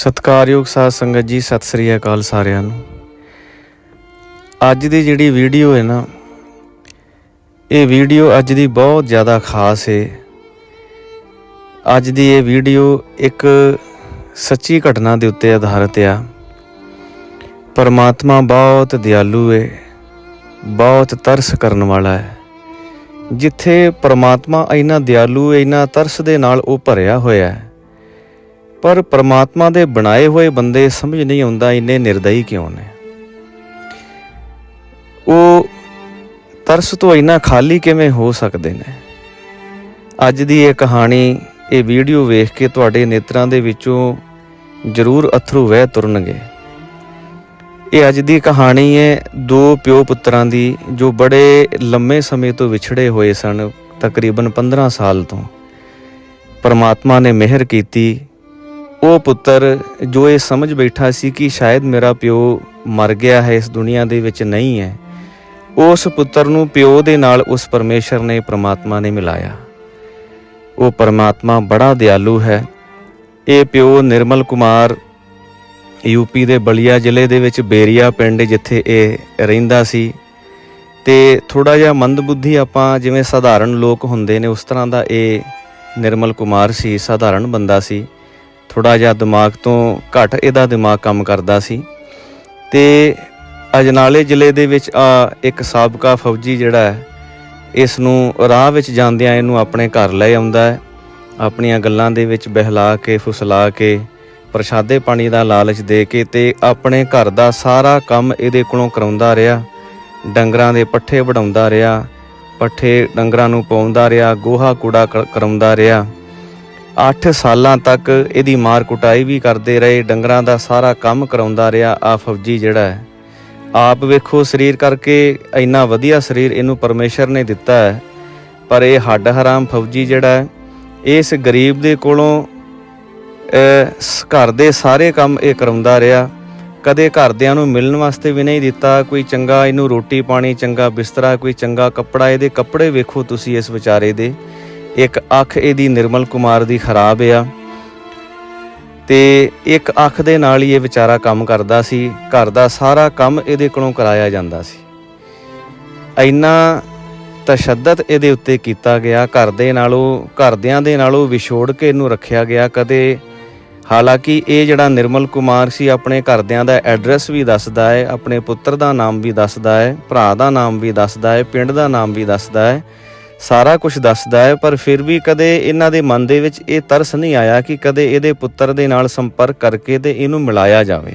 ਸਤਿਕਾਰਯੋਗ ਸਾਧ ਸੰਗਤ ਜੀ, ਸਤਿ ਸ੍ਰੀ ਅਕਾਲ ਸਾਰਿਆਂ ਨੂੰ। ਅੱਜ ਦੀ ਜਿਹੜੀ ਵੀਡੀਓ ਹੈ ਨਾ, ਇਹ ਵੀਡੀਓ ਅੱਜ ਦੀ ਬਹੁਤ ਜ਼ਿਆਦਾ ਖਾਸ ਹੈ। ਅੱਜ ਦੀ ਇਹ ਵੀਡੀਓ ਇੱਕ ਸੱਚੀ ਘਟਨਾ ਦੇ ਉੱਤੇ ਆਧਾਰਿਤ ਆ। ਪਰਮਾਤਮਾ ਬਹੁਤ ਦਿਆਲੂ ਹੈ, ਬਹੁਤ ਤਰਸ ਕਰਨ ਵਾਲਾ ਹੈ। ਜਿੱਥੇ ਪਰਮਾਤਮਾ ਇੰਨਾ ਦਿਆਲੂ ਹੈ, ਇੰਨਾ ਤਰਸ ਦੇ ਨਾਲ ਉਹ ਭਰਿਆ ਹੋਇਆ ਹੈ। ਪਰ ਪ੍ਰਮਾਤਮਾ ਦੇ ਬਣਾਏ ਹੋਏ ਬੰਦੇ ਸਮਝ ਨਹੀਂ ਆਉਂਦਾ ਇੰਨੇ ਨਿਰਦਈ ਕਿਉਂ ਨੇ। ਉਹ ਤਰਸ ਤੋਂ ਇੰਨਾ ਖਾਲੀ ਕਿਵੇਂ ਹੋ ਸਕਦੇ ਨੇ? ਅੱਜ ਦੀ ਇਹ ਕਹਾਣੀ, ਇਹ ਵੀਡੀਓ ਵੇਖ ਕੇ ਤੁਹਾਡੇ ਨੇਤਰਾਂ ਦੇ ਵਿੱਚੋਂ ਜ਼ਰੂਰ ਅਥਰੂ ਵਹਿ ਤੁਰਨਗੇ। ਇਹ ਅੱਜ ਦੀ ਕਹਾਣੀ ਹੈ ਦੋ ਪਿਓ ਪੁੱਤਰਾਂ ਦੀ ਜੋ ਬੜੇ ਲੰਮੇ ਸਮੇਂ ਤੋਂ ਵਿਛੜੇ ਹੋਏ ਸਨ, ਤਕਰੀਬਨ 15 ਸਾਲ ਤੋਂ। ਪਰਮਾਤਮਾ ਨੇ ਮਿਹਰ ਕੀਤੀ ਉਹ ਪੁੱਤਰ ਜੋ ਇਹ ਸਮਝ ਬੈਠਾ ਸੀ ਕਿ ਸ਼ਾਇਦ ਮੇਰਾ ਪਿਓ ਮਰ ਗਿਆ ਹੈ, ਇਸ ਦੁਨੀਆ ਦੇ ਵਿੱਚ ਨਹੀਂ ਹੈ, ਉਸ ਪੁੱਤਰ ਨੂੰ ਪਿਓ ਦੇ ਨਾਲ ਉਸ ਪਰਮੇਸ਼ਰ ਨੇ, ਪ੍ਰਮਾਤਮਾ ਨੇ ਮਿਲਾਇਆ। ਉਹ ਪਰਮਾਤਮਾ ਬੜਾ ਦਿਆਲੂ ਹੈ। ਇਹ ਪਿਓ ਨਿਰਮਲ ਕੁਮਾਰ ਯੂਪੀ ਦੇ ਬਲੀਆ ਜ਼ਿਲ੍ਹੇ ਦੇ ਵਿੱਚ ਬੇਰੀਆ ਪਿੰਡ ਜਿੱਥੇ ਇਹ ਰਹਿੰਦਾ ਸੀ ਤੇ ਥੋੜਾ ਜਿਹਾ ਮੰਦਬੁੱਧੀ ਆਪਾਂ ਜਿਵੇਂ ਸਧਾਰਨ ਲੋਕ ਹੁੰਦੇ ਨੇ, ਉਸ ਤਰ੍ਹਾਂ ਦਾ ਇਹ ਨਿਰਮਲ ਕੁਮਾਰ ਸੀ, ਸਾਧਾਰਨ ਬੰਦਾ ਸੀ। ਥੋੜਾ ਜਿਹਾ ਦਿਮਾਗ ਤੋਂ ਘੱਟ ਇਹਦਾ ਦਿਮਾਗ ਕੰਮ ਕਰਦਾ ਸੀ। ਤੇ ਅਜਨਾਲੇ ਜ਼ਿਲ੍ਹੇ ਦੇ ਵਿੱਚ ਆ ਇੱਕ ਸਾਬਕਾ ਫੌਜੀ ਜਿਹੜਾ ਹੈ ਇਸ ਨੂੰ ਰਾਹ ਵਿੱਚ ਜਾਂਦਿਆਂ ਇਹਨੂੰ ਆਪਣੇ ਘਰ ਲੈ ਆਉਂਦਾ ਹੈ। ਆਪਣੀਆਂ ਗੱਲਾਂ ਦੇ ਵਿੱਚ ਬਹਿਲਾ ਕੇ, ਫੁਸਲਾ ਕੇ, ਪ੍ਰਸ਼ਾਦੇ ਪਾਣੀ ਦਾ ਲਾਲਚ ਦੇ ਕੇ ਤੇ ਆਪਣੇ ਘਰ ਦਾ ਸਾਰਾ ਕੰਮ ਇਹਦੇ ਕੋਲੋਂ ਕਰਾਉਂਦਾ ਰਿਹਾ। ਡੰਗਰਾਂ ਦੇ ਪੱਠੇ ਵਡਾਉਂਦਾ ਰਿਹਾ, ਪੱਠੇ ਡੰਗਰਾਂ ਨੂੰ ਪਾਉਂਦਾ ਰਿਹਾ, ਗੋਹਾ ਕੂੜਾ ਕ- ਕਰਾਉਂਦਾ ਰਿਹਾ। 8 ਸਾਲਾਂ ਤੱਕ ਇਹਦੀ ਮਾਰ ਕੁਟਾਈ ਵੀ ਕਰਦੇ ਰਹੇ, ਡੰਗਰਾਂ ਦਾ ਸਾਰਾ ਕੰਮ ਕਰਾਉਂਦਾ ਰਿਹਾ ਆ ਫੌਜੀ ਜਿਹੜਾ ਹੈ। ਆਪ ਵੇਖੋ ਸਰੀਰ ਕਰਕੇ ਇੰਨਾ ਵਧੀਆ ਸਰੀਰ ਇਹਨੂੰ ਪਰਮੇਸ਼ਰ ਨੇ ਦਿੱਤਾ ਹੈ, ਪਰ ਇਹ ਹੱਡ ਹਰਾਮ ਫੌਜੀ ਜਿਹੜਾ ਹੈ, ਇਸ ਗਰੀਬ ਦੇ ਕੋਲੋਂ ਘਰ ਦੇ ਸਾਰੇ ਕੰਮ ਇਹ ਕਰਾਉਂਦਾ ਰਿਹਾ। ਕਦੇ ਘਰਦਿਆਂ ਨੂੰ ਮਿਲਣ ਵਾਸਤੇ ਵੀ ਨਹੀਂ ਦਿੱਤਾ, ਕੋਈ ਚੰਗਾ ਇਹਨੂੰ ਰੋਟੀ ਪਾਣੀ, ਚੰਗਾ ਬਿਸਤਰਾ, ਕੋਈ ਚੰਗਾ ਕੱਪੜਾ, ਇਹਦੇ ਕੱਪੜੇ ਵੇਖੋ ਤੁਸੀਂ ਇਸ ਵਿਚਾਰੇ ਦੇ। ਇੱਕ ਅੱਖ ਇਹਦੀ ਨਿਰਮਲ ਕੁਮਾਰ ਦੀ ਖਰਾਬ ਆ। ਤੇ ਇੱਕ ਅੱਖ ਦੇ ਨਾਲ ਹੀ ਇਹ ਵਿਚਾਰਾ ਕੰਮ ਕਰਦਾ ਸੀ, ਘਰ ਦਾ ਸਾਰਾ ਕੰਮ ਇਹਦੇ ਕੋਲੋਂ ਕਰਾਇਆ ਜਾਂਦਾ ਸੀ। ਇੰਨਾ ਤਸ਼ੱਦਦ ਇਹਦੇ ਉੱਤੇ ਕੀਤਾ ਗਿਆ, ਘਰ ਦੇ ਨਾਲੋਂ, ਘਰਦਿਆਂ ਦੇ ਨਾਲੋਂ ਵਿਛੋੜ ਕੇ ਇਹਨੂੰ ਰੱਖਿਆ ਗਿਆ। ਕਦੇ ਹਾਲਾਂਕਿ ਇਹ ਜਿਹੜਾ ਨਿਰਮਲ ਕੁਮਾਰ ਸੀ, ਆਪਣੇ ਘਰਦਿਆਂ ਦਾ ਐਡਰੈਸ ਵੀ ਦੱਸਦਾ ਹੈ, ਆਪਣੇ ਪੁੱਤਰ ਦਾ ਨਾਮ ਵੀ ਦੱਸਦਾ ਹੈ, ਭਰਾ ਦਾ ਨਾਮ ਵੀ ਦੱਸਦਾ ਹੈ, ਪਿੰਡ ਦਾ ਨਾਮ ਵੀ ਦੱਸਦਾ ਹੈ। ਸਾਰਾ ਕੁਝ ਦੱਸਦਾ ਹੈ, ਪਰ ਫਿਰ ਵੀ ਕਦੇ ਇਹਨਾਂ ਦੇ ਮਨ ਦੇ ਵਿੱਚ ਇਹ ਤਰਸ ਨਹੀਂ ਆਇਆ ਕਿ ਕਦੇ ਇਹਦੇ ਪੁੱਤਰ ਦੇ ਨਾਲ ਸੰਪਰਕ ਕਰਕੇ ਤੇ ਇਹਨੂੰ ਮਿਲਾਇਆ ਜਾਵੇ।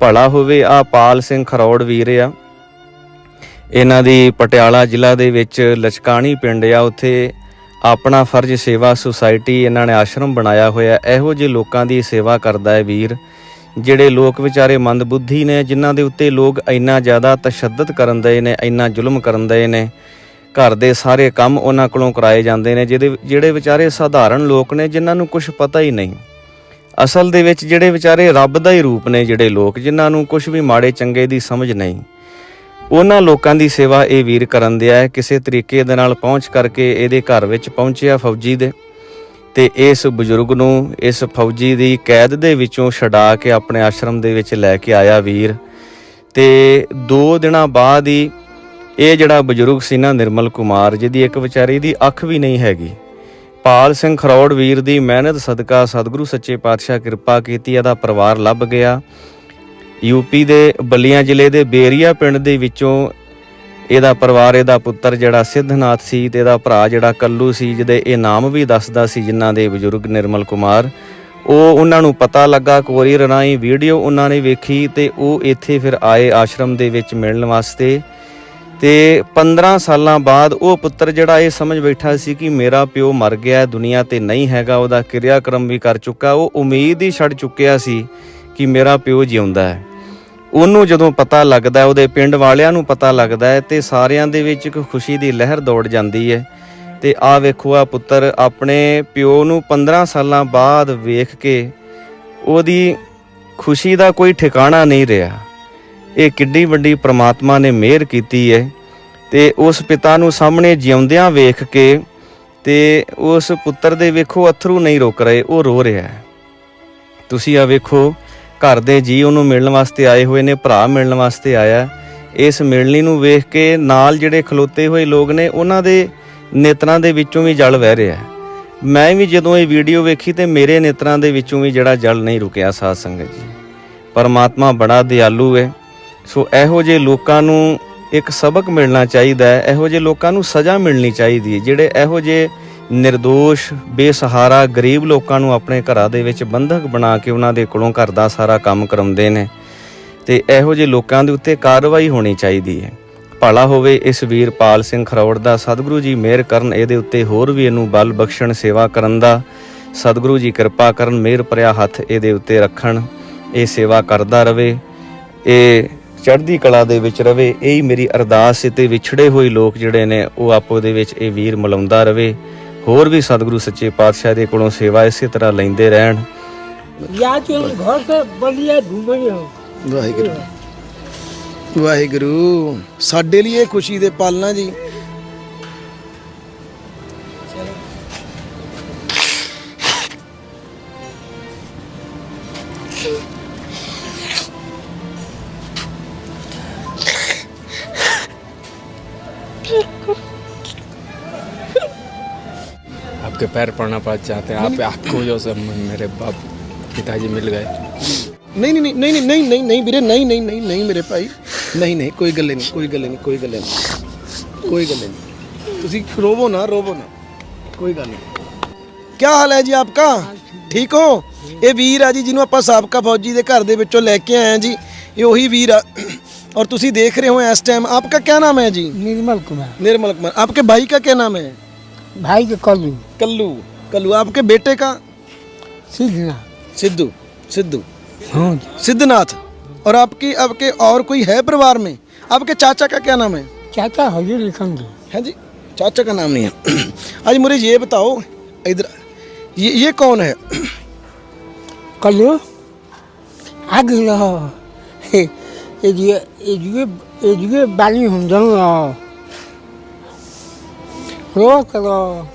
ਭਲਾ ਹੋਵੇ ਆ ਪਾਲ ਸਿੰਘ ਖਰੌੜ ਵੀਰ ਆ। ਇਹਨਾਂ ਦੀ ਪਟਿਆਲਾ ਜ਼ਿਲ੍ਹਾ ਦੇ ਵਿੱਚ ਲਚਕਾਣੀ ਪਿੰਡ ਆ। ਉੱਥੇ ਆਪਣਾ ਫਰਜ਼ ਸੇਵਾ ਸੁਸਾਇਟੀ ਇਹਨਾਂ ਨੇ ਆਸ਼ਰਮ ਬਣਾਇਆ ਹੋਇਆ। ਇਹੋ ਜਿਹੇ ਲੋਕਾਂ ਦੀ ਸੇਵਾ ਕਰਦਾ ਹੈ ਵੀਰ, ਜਿਹੜੇ ਲੋਕ ਵਿਚਾਰੇ ਮੰਦਬੁੱਧੀ ਨੇ, ਜਿਨ੍ਹਾਂ ਦੇ ਉੱਤੇ ਲੋਕ ਇੰਨਾ ਜ਼ਿਆਦਾ ਤਸ਼ੱਦਦ ਕਰਨ ਦਏ ਨੇ, ਇੰਨਾ ਜ਼ੁਲਮ ਕਰਨ ਦੇ ਨੇ ਘਰ ਦੇ ਸਾਰੇ ਕੰਮ ਉਹਨਾਂ ਕੋਲੋਂ ਕਰਾਏ ਜਾਂਦੇ ਨੇ, ਜਿਹਦੇ ਜਿਹੜੇ ਵਿਚਾਰੇ ਸਾਧਾਰਨ ਲੋਕ ਨੇ, ਜਿਨ੍ਹਾਂ ਨੂੰ ਕੁਝ ਪਤਾ ਹੀ ਨਹੀਂ। ਅਸਲ ਦੇ ਵਿੱਚ ਜਿਹੜੇ ਵਿਚਾਰੇ ਰੱਬ ਦਾ ਹੀ ਰੂਪ ਨੇ ਜਿਹੜੇ ਲੋਕ, ਜਿਨ੍ਹਾਂ ਨੂੰ ਕੁਝ ਵੀ ਮਾੜੇ ਚੰਗੇ ਦੀ ਸਮਝ ਨਹੀਂ। ਉਹਨਾਂ ਲੋਕਾਂ ਦੀ ਸੇਵਾ ਇਹ ਵੀਰ ਕਰਨ ਦਿਆ ਹੈ, ਕਿਸੇ ਤਰੀਕੇ ਦੇ ਨਾਲ ਪਹੁੰਚ ਕਰਕੇ ਇਹਦੇ ਘਰ ਵਿੱਚ ਪਹੁੰਚਿਆ ਫੌਜੀ ਦੇ। ਤੇ ਇਸ ਬਜ਼ੁਰਗ ਨੂੰ ਇਸ ਫੌਜੀ ਦੀ ਕੈਦ ਦੇ ਵਿੱਚੋਂ ਛਡਾ ਕੇ ਆਪਣੇ ਆਸ਼ਰਮ ਦੇ ਵਿੱਚ ਲੈ ਕੇ ਆਇਆ ਵੀਰ। ਤੇ 2 ਦਿਨਾਂ ਬਾਅਦ ਹੀ ਇਹ ਜਿਹੜਾ ਬਜ਼ੁਰਗ ਸੀ ਨਾ ਨਿਰਮਲ ਕੁਮਾਰ, ਜਿਹਦੀ ਇੱਕ ਵਿਚਾਰੀ ਦੀ ਅੱਖ ਵੀ ਨਹੀਂ ਹੈਗੀ। ਪਾਲ ਸਿੰਘ ਖਰੌੜ ਵੀਰ ਦੀ ਮਿਹਨਤ, ਸਦਕਾ, ਸਤਿਗੁਰੂ, ਸੱਚੇ ਪਾਤਸ਼ਾਹ ਕਿਰਪਾ ਕੀਤੀ, ਇਹਦਾ ਪਰਿਵਾਰ ਲੱਭ ਗਿਆ। ਯੂਪੀ ਦੇ ਬੱਲੀਆਂ ਜ਼ਿਲ੍ਹੇ ਦੇ ਬੇਰੀਆ ਪਿੰਡ ਦੇ ਵਿੱਚੋਂ ਇਹਦਾ ਪਰਿਵਾਰ, ਇਹਦਾ ਪੁੱਤਰ ਜਿਹੜਾ ਸਿੱਧਨਾਥ ਸੀ ਤੇ ਇਹਦਾ ਭਰਾ ਜਿਹੜਾ ਕੱਲੂ ਸੀ, ਜਿਹਦੇ ਇਹ ਨਾਮ ਵੀ ਦੱਸਦਾ ਸੀ ਜਿਨ੍ਹਾਂ ਦੇ ਬਜ਼ੁਰਗ ਨਿਰਮਲ ਕੁਮਾਰ। ਉਹ ਉਹਨਾਂ ਨੂੰ ਪਤਾ ਲੱਗਾ ਕੋਰੀਅਰ ਰਾਹੀਂ ਵੀਡੀਓ ਉਹਨਾਂ ਨੇ ਵੇਖੀ ਤੇ ਉਹ ਇੱਥੇ ਫਿਰ ਆਏ ਆਸ਼ਰਮ ਦੇ ਵਿੱਚ ਮਿਲਣ ਵਾਸਤੇ। ਤੇ 15 ਸਾਲਾਂ ਬਾਅਦ ਉਹ ਪੁੱਤਰ ਜਿਹੜਾ ਇਹ ਸਮਝ ਬੈਠਾ ਸੀ ਕਿ ਮੇਰਾ ਪਿਓ ਮਰ ਗਿਆ, ਦੁਨੀਆ ਤੇ ਨਹੀਂ ਹੈਗਾ, ਉਹਦਾ ਕਿਰਿਆਕਰਮ ਵੀ ਕਰ ਚੁੱਕਾ, ਉਹ ਉਮੀਦ ਹੀ ਛੱਡ ਚੁੱਕਿਆ ਸੀ ਕਿ ਮੇਰਾ ਪਿਓ ਜਿਉਂਦਾ ਹੈ। ਉਹਨੂੰ ਜਦੋਂ ਪਤਾ ਲੱਗਦਾ ਉਹਦੇ ਪਿੰਡ ਵਾਲਿਆਂ ਨੂੰ ਪਤਾ ਲੱਗਦਾ ਹੈ ਤੇ ਸਾਰਿਆਂ ਦੇ ਵਿੱਚ ਇੱਕ ਖੁਸ਼ੀ ਦੀ ਲਹਿਰ ਦੌੜ ਜਾਂਦੀ ਹੈ ਤੇ ਆ ਵੇਖੋ, ਆ ਪੁੱਤਰ ਆਪਣੇ ਪਿਓ ਨੂੰ 15 ਸਾਲਾਂ ਬਾਅਦ ਵੇਖ ਕੇ ਉਹਦੀ ਖੁਸ਼ੀ ਦਾ ਕੋਈ ਠਿਕਾਣਾ ਨਹੀਂ ਰਿਹਾ। ਇਹ ਕਿੱਡੀ ਵੱਡੀ ਪ੍ਰਮਾਤਮਾ ਨੇ ਮਿਹਰ ਕੀਤੀ ਹੈ ਤੇ ਉਸ ਪਿਤਾ ਨੂੰ ਸਾਹਮਣੇ ਜਿਉਂਦਿਆਂ ਵੇਖ ਕੇ ਤੇ ਉਸ ਪੁੱਤਰ ਦੇ ਵੇਖੋ ਅਥਰੂ ਨਹੀਂ ਰੁਕ ਰਹੇ, ਉਹ ਰੋ ਰਿਹਾ ਹੈ। ਤੁਸੀਂ ਆ ਵੇਖੋ, ਘਰ ਦੇ ਜੀ ਉਹਨੂੰ ਮਿਲਣ ਵਾਸਤੇ ਆਏ ਹੋਏ ਨੇ, ਭਰਾ ਮਿਲਣ ਵਾਸਤੇ ਆਇਆ ਇਸ ਮਿਲਣੀ ਨੂੰ ਵੇਖ ਕੇ ਨਾਲ ਜਿਹੜੇ ਖਲੋਤੇ ਹੋਏ ਲੋਕ ਨੇ, ਉਹਨਾਂ ਦੇ ਨੇਤਰਾਂ ਦੇ ਵਿੱਚੋਂ ਵੀ ਜਲ ਵਹਿ ਰਿਹਾ ਹੈ। ਮੈਂ ਵੀ ਜਦੋਂ ਇਹ ਵੀਡੀਓ ਵੇਖੀ ਤੇ ਮੇਰੇ ਨੇਤਰਾਂ ਦੇ ਵਿੱਚੋਂ ਵੀ ਜਿਹੜਾ ਜਲ ਨਹੀਂ ਰੁਕਿਆ ਸਾਧ ਸੰਗਤ ਜੀ। ਪਰਮਾਤਮਾ ਬੜਾ ਦਿਆਲੂ ਹੈ। ਸੋ ਇਹੋ ਜਿਹੇ ਲੋਕਾਂ ਨੂੰ ਇੱਕ ਸਬਕ ਮਿਲਣਾ ਚਾਹੀਦਾ ਹੈ, ਇਹੋ ਜਿਹੇ ਲੋਕਾਂ ਨੂੰ ਸਜ਼ਾ ਮਿਲਣੀ ਚਾਹੀਦੀ ਹੈ, ਜਿਹੜੇ ਇਹੋ ਜਿਹੇ નિર્ਦੋਸ਼ ਬੇਸਹਾਰਾ, ਗਰੀਬ ਲੋਕਾਂ ਨੂੰ ਆਪਣੇ ਘਰਾਂ ਦੇ ਵਿੱਚ ਬੰਧਕ ਬਣਾ ਕੇ ਉਹਨਾਂ ਦੇ ਕੋਲੋਂ ਘਰ ਦਾ ਸਾਰਾ ਕੰਮ ਕਰਾਉਂਦੇ ਨੇ। ਤੇ ਇਹੋ ਜਿਹੇ ਲੋਕਾਂ ਦੇ ਉੱਤੇ ਕਾਰਵਾਈ ਹੋਣੀ ਚਾਹੀਦੀ ਹੈ। ਭਲਾ ਹੋਵੇ ਇਸ ਵੀਰ ਪਾਲ ਸਿੰਘ ਖਰੌੜ ਦਾ, ਸਤਿਗੁਰੂ ਜੀ ਮਿਹਰ ਕਰਨ, ਇਹਦੇ ਉੱਤੇ ਹੋਰ ਵੀ ਇਹਨੂੰ ਬਲ ਬਖਸ਼ਣ, ਸੇਵਾ ਕਰਨ ਦਾ। ਸਤਿਗੁਰੂ ਜੀ ਕਿਰਪਾ ਕਰਨ, ਮਿਹਰ ਭਰਿਆ ਹੱਥ ਇਹਦੇ ਉੱਤੇ ਰੱਖਣ, ਇਹ ਸੇਵਾ ਕਰਦਾ ਰਵੇ, ਇਹ ਚੜ੍ਹਦੀ ਕਲਾ ਦੇ ਵਿੱਚ ਰਵੇ ਇਹ ਹੀ ਮੇਰੀ ਅਰਦਾਸ ਹੈ ਤੇ ਵਿਛੜੇ ਹੋਏ ਲੋਕ ਜਿਹੜੇ ਨੇ ਉਹ ਆਪੋ ਦੇ ਵਿੱਚ ਇਹ ਵੀਰ ਮਿਲਾਉਂਦਾ ਰਵੇ ਹੋਰ ਵੀ ਸਤਿਗੁਰੂ ਸੱਚੇ ਪਾਤਸ਼ਾਹ ਦੇ ਕੋਲੋਂ ਸੇਵਾ ਇਸੇ ਤਰ੍ਹਾਂ ਲੈਂਦੇ ਰਹਿਣ या तो घर से बलिया घूमे हो ਵਾਹਿਗੁਰੂ ਵਾਹਿਗੁਰੂ ਸਾਡੇ ਲਈ ਇਹ ਖੁਸ਼ੀ ਦੇ ਪਲ ਨਾ ਜੀ पैर पड़ना पड़ जाते हैं आप आपको जो से मेरे बाप पिताजी मिल गए ਨਹੀਂ ਨਹੀਂ ਨਹੀਂ ਨਹੀਂ ਨਹੀਂ ਨਹੀਂ ਨਹੀਂ ਵੀਰੇ ਨਹੀਂ ਨਹੀਂ ਨਹੀਂ ਨਹੀਂ ਮੇਰੇ ਭਾਈ ਨਹੀਂ ਨਹੀਂ ਕੋਈ ਗੱਲ ਨਹੀਂ ਕੋਈ ਗੱਲ ਨਹੀਂ ਕੋਈ ਗੱਲ ਨਹੀਂ ਕੋਈ ਗੱਲ ਨਹੀਂ ਤੁਸੀਂ ਰੋਵੋ ਨਾ ਰੋਵੋ ਨਾ ਕੋਈ ਗੱਲ ਨਹੀਂ ਕੀ ਹਾਲ ਹੈ ਜੀ ਆਪਕਾ ਠੀਕ ਹੋ ਇਹ ਵੀਰ ਆ ਜੀ ਜਿਹਨੂੰ ਆਪਾਂ ਸਾਬਕਾ ਫੌਜੀ ਦੇ ਘਰ ਦੇ ਵਿੱਚੋਂ ਲੈ ਕੇ ਆਏ ਆ ਜੀ ਇਹ ਉਹੀ ਵੀਰ ਆ और ਤੁਸੀਂ देख रहे हो इस टाइम आपका क्या नाम है जी निर्मल कुमार निर्मल कुमार आपके भाई का क्या नाम है भाई के कलू कल्लू। कल्लू आपके बेटे का? सीधना सिद्धू सिद्धू। हाँ सिद्धनाथ और आपकी आपके और कोई है परिवार में? आपके चाचा का क्या नाम है? चाचा हजूर लिखेंगे है जी चाचा का नाम नहीं है। आज मुझे ये बताओ इधर ये ये कौन है? कलू आगे हे, एजुए एजुए एजुए बाली हम जन Прокола.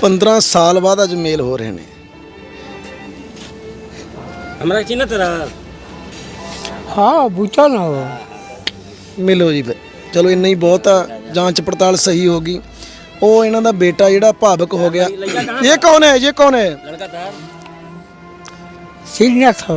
ਪੰਦਰਾਂ ਸਾਲ ਬਾਅਦ ਅੱਜ ਮੇਲ ਹੋ ਰਹੇ ਨੇ। हमरा चिन्ह तेरा ਹਾਂ ਬੂਟਾ ਨਾ। ਮਿਲੋ ਜੀ ਫਿਰ। ਚਲੋ ਇੰਨਾ ਹੀ ਬਹੁਤ ਆ ਜਾਂਚ ਪੜਤਾਲ ਸਹੀ ਹੋ ਗਈ। ਉਹ ਇਹਨਾਂ ਦਾ ਬੇਟਾ ਜਿਹੜਾ ਭਾਵਕ ਹੋ ਗਿਆ। ਇਹ ਕੌਣ ਹੈ? ਇਹ ਕੌਣ ਹੈ? लड़का था सीरियस हो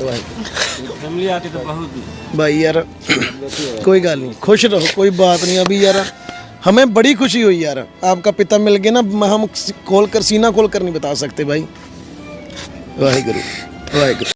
वाहिगुरु फैमिली आती तो बहुत भाई यार कोई गल नहीं खुश रहो कोई बात नहीं अभी यार हमें बड़ी खुशी हुई यार आपका पिता मिल गया ना हम खोल कर सीना खोल कर नहीं बता सकते भाई वाहिगुरु वाहिगुरु